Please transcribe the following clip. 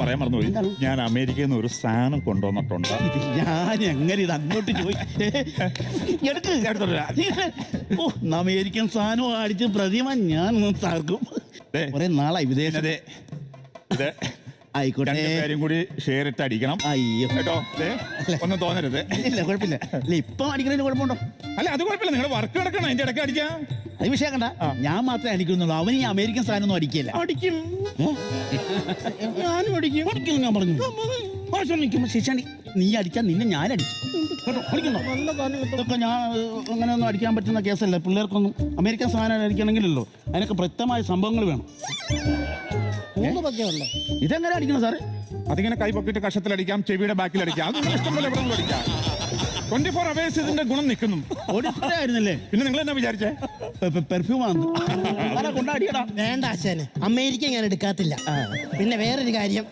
പറയാൻ മറന്നുപോയി. ഞാൻ അമേരിക്കയിൽ നിന്ന് ഒരു സാധനം കൊണ്ടുവന്നിട്ടുണ്ട്. ഇത് ഞാൻ എങ്ങനെ ഇത് അങ്ങോട്ട് ചോദി എടുക്ക് എടുത്തോട്ട് ഓ അമേരിക്കൻ സാധനം അടിച്ച് പ്രതിമ ഞാൻ താർക്കും തകർക്കും. ദേ. കുറെ നാളായി വിദേശത്തെ ഇത് ആയിക്കോട്ടെ. കൂടി ഷെയർ ഇട്ട് അടിക്കണം. അയ്യോ. കേട്ടോ ദേ, ഒന്നും തോന്നരുത്. ഇല്ല കുഴപ്പമില്ല. ഇല്ല ഇപ്പം അടിക്കുന്നതിന് കുഴപ്പമുണ്ടോ? അല്ല അത് കുഴപ്പമില്ല. നിങ്ങൾ വർക്ക് കിടക്കണം അതിന്റെ ഇടയ്ക്ക് അടിക്കാം അത് വിഷയം കണ്ട ഞാൻ മാത്രമേ അടിക്കുന്നുള്ളൂ. അവൻ ഈ അമേരിക്കൻ സാധനം ഒന്നും അടിക്കില്ല. അടിക്കും. ഞാനും അടിക്കും അടിക്കും ഞാൻ പറഞ്ഞു. ഭാഷ നിൽക്കുമ്പോ ശിക്ഷണി. നീ അടിക്കാൻ നിന്നെ ഞാൻ അടിക്കും. കേട്ടോ? അടിക്കുന്നോ ഇതൊക്കെ ഞാൻ അങ്ങനെയൊന്നും അടിക്കാൻ പറ്റുന്ന കേസല്ല. പിള്ളേർക്കൊന്നും അമേരിക്കൻ സാധനം അടിക്കണമെങ്കിലല്ലോ. അതിനൊക്കെ പ്രത്യമായ സംഭവങ്ങൾ വേണം. ഇതെങ്ങനെ അടിക്കണം സാറേ? അതിങ്ങനെ കൈ പൊക്കിട്ട് കഷത്തിൽ അടിക്കാം ചെവിയുടെ ബാക്കിൽ അടിക്കാം. അത് നിങ്ങൾ ഇഷ്ടം പോലെ എവിടെ നിന്നും അടിക്കാം. ട്വന്റി ഫോർ അവേഴ്സ് ഇതിന്റെ ഗുണം നിൽക്കുന്നു. ആയിരുന്നല്ലേ പിന്നെ നിങ്ങൾ എന്നാ വിചാരിച്ചേ? പെർഫ്യൂം ആണ്. കൊണ്ടാടിയടാ. വേണ്ട അച്ഛന് അമേരിക്ക ഞാൻ എടുക്കാത്തില്ല. പിന്നെ വേറൊരു കാര്യം.